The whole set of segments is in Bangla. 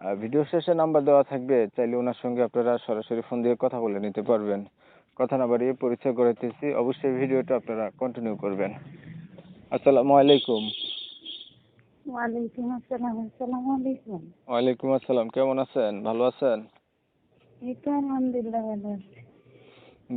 ভিডিও শেষে নাম্বার দেওয়া থাকবে চাইলে ওনার সঙ্গে আপনারা সরাসরি ফোন দিয়ে কথা বলে নিতে পারবেন। কথা না বাড়িয়ে পরিচয় করাইতেছি অবশ্যই ভিডিওটা আপনারা কন্টিনিউ করবেন। আসসালামু আলাইকুম। ওয়ালাইকুম আসসালাম আসসালামু আলাইকুম। ওয়ালাইকুম আসসালাম কেমন আছেন? ভালো আছেন? এই তো আলহামদুলিল্লাহ ভালো আছি।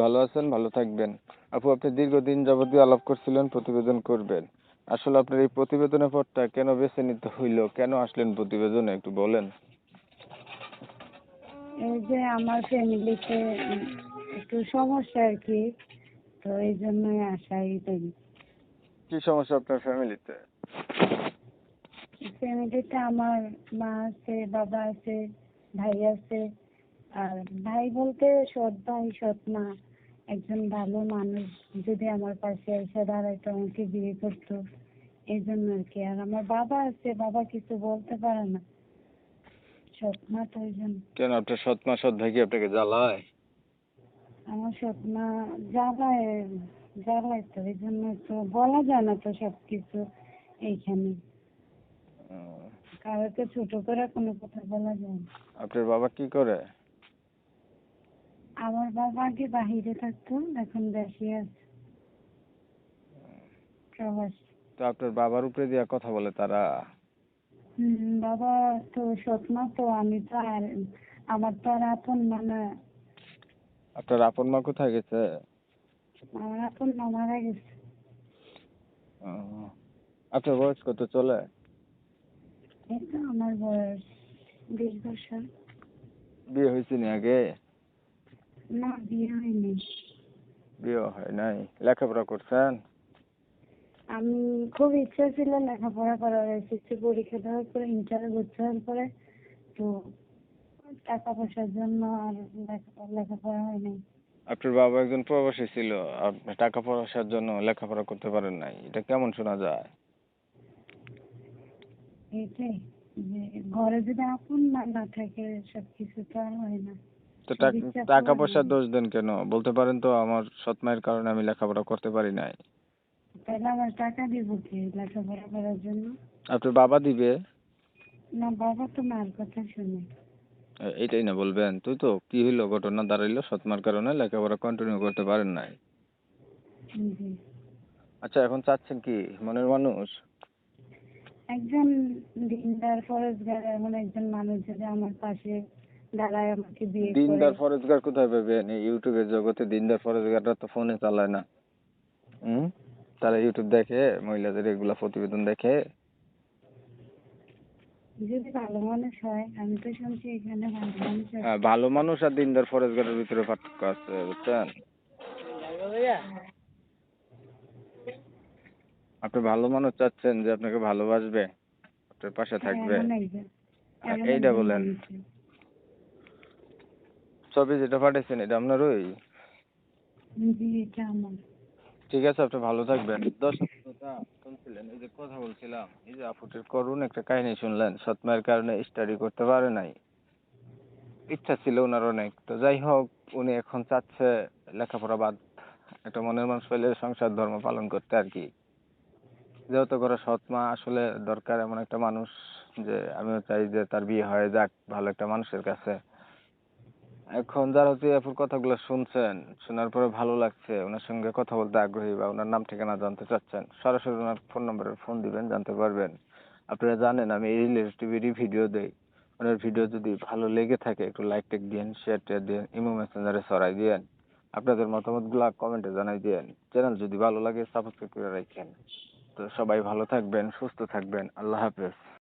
ভালো আছেন ভালো থাকবেন। আপু আপনি দীর্ঘদিন যাবতীয় আলাপ করছিলেন প্রতিবেদন করবেন। আসলে আপনার এই প্রতিবেদনের পরটা কেন বেছে নিতে হইল কেন আসলেন প্রতিবেদনে একটু বলেন। এই যে আমার ফ্যামিলিতে একটু সমস্যা আর কি তো এই জন্যই আসা এইটাই কি সমস্যা আপনার ফ্যামিলিতে? ফ্যামিলিতে আমার মা আছে বাবা আছে ভাই আছে আর ভাই বলতে সৎ ভাই সৎ মা একজন ভালো মানুষ যদি আমার পাশে এসে দাঁড়াইতো আমাকে বিয়ে করতো এই জন্য আর কি। আর আমার বাবা আছে বাবা কিছু বলতে পারে না। জন্য কেন আপনার সৎ মা সৎ ভাই কি আপনাকে জ্বালায়? আমার সৎ মা জ্বালায় জ্বালায় তো এই জন্য তো বলা যায় না তো সব কিছু এইখানে কারোকে ছোট করে কোনো কথা বলা যায় না। আপনার বাবা কি করে? আমার বাবা আগে বাহিরে থাকতো এখন দেশে আছে। প্রবাস। তো আপনার বাবার উপরে দিয়ে কথা বলে তারা? বাবা তো মা তো আমি তো আর আমার তো আর আপন মা না। আপনার আপন মা কোথায় গেছে? আমার আপন মা মারা গেছে। আপনার বয়স কত চলে? আমার বয়স বিশ বছর। বিয়ে হয়েছে নি আগে? না বিয়ে হয়নি। বিয়ে হয় নাই। লেখাপড়া করছেন? আমি খুব ইচ্ছা ছিল লেখাপড়া করার এসএসসি পরীক্ষা দেওয়ার পরে ইন্টারে ভর্তি হওয়ার পরে তো টাকা পয়সার জন্য আর লেখা- লেখাপড়া হয়নি। আপনার বাবা একজন প্রবাসী ছিল আপনি টাকা পয়সার জন্য লেখাপড়া করতে পারেন নাই এটা কেমন শোনা যায়? এইটাই যে ঘরে যদি আপন মা না থাকে সব কিছু তো আর হয় না। তো টাকা পয়সার দোষ দেন কেন? বলতে পারেন তো আমার সৎ মায়ের কারণে আমি লেখাপড়া করতে পারি নাই। তাহলে আমার টাকা দিব কি লেখাপড়া করার জন্য? আপনার বাবা দিবে? না বাবা তো মার কথা শুনে। এইটাই না বলবেন। তুই তো কি হইল ঘটনা দাঁড়াইলো সৎ মার কারণে লেখাপড়া কন্টিনিউ করতে পারেন নাই। আচ্ছা এখন চাচ্ছেন কি মনের মানুষ? একজন দিনদার ফরজগার এমন একজন মানুষ যদি আমার পাশে দাঁড়ায় আমাকে বিয়ে করে। দিনদার ফরেজগার কোথায় পাবেন? ইউটিউবের জগতে দিনদার ফরেজগাররা তো ফোনে চালায় না। হুম? তারা ইউটিউব দেখে মহিলাদের এগুলা প্রতিবেদন দেখে। যদি ভালো মানুষ হয় আমি তো শুনছি এখানে ভালো মানুষ আছে। হ্যাঁ, ভালো মানুষ আর দিনদার ফরেজগারের ভিতরে পার্থক্য আছে বুঝছেন? আপনি ভালো মানুষ চাচ্ছেন যে আপনাকে ভালোবাসবে আপনার পাশে থাকবে। হ্যাঁ, এমন এইটা বলেন। ছবি যেটা পাঠিয়েছেন এটা আপনার ওই জি এটা আমার। ঠিক আছে, আপনি ভালো থাকবেন। দর্শক, শ্রোতা শুনছিলেন, এই যে কথা বলছিলাম, এই যে আপুটির করুণ একটা কাহিনী শুনলেন সৎ মায়ের কারণে স্টাডি করতে পারে নাই। ইচ্ছা ছিল ওনার অনেক। তো যাই হোক, উনি এখন চাচ্ছে লেখাপড়া বাদ, একটা মনের মানুষ পেলে সংসার ধর্ম পালন করতে আর কি। যেহেতু করে সৎ মা আসলে দরকার এমন একটা মানুষ, যে আমিও চাই যে তার বিয়ে হয়ে, যাক, ভালো একটা মানুষের কাছে। এখন যারা হচ্ছে আপুর কথাগুলো শুনছেন, শোনার পরে ভালো লাগছে, ওনার সঙ্গে কথা বলতে আগ্রহী বা ওনার নাম ঠিকানা জানতে চাচ্ছেন, সরাসরি ওনার ফোন নম্বরে ফোন দিবেন, জানতে পারবেন। আপনারা জানেন, আমি এই রিলেটিভেরই ভিডিও দেই। ওনার ভিডিও যদি ভালো লেগে থাকে, একটু লাইক টেক দিন শেয়ার টেয়ার দিন ইমো মেসেঞ্জারে ছড়াই দিয়েন, আপনাদের মতামতগুলো কমেন্টে জানাই দিয়েন। চ্যানেল যদি ভালো লাগে সাবস্ক্রাইব করে রাখেন। তো সবাই ভালো থাকবেন, সুস্থ থাকবেন, আল্লাহ হাফেজ।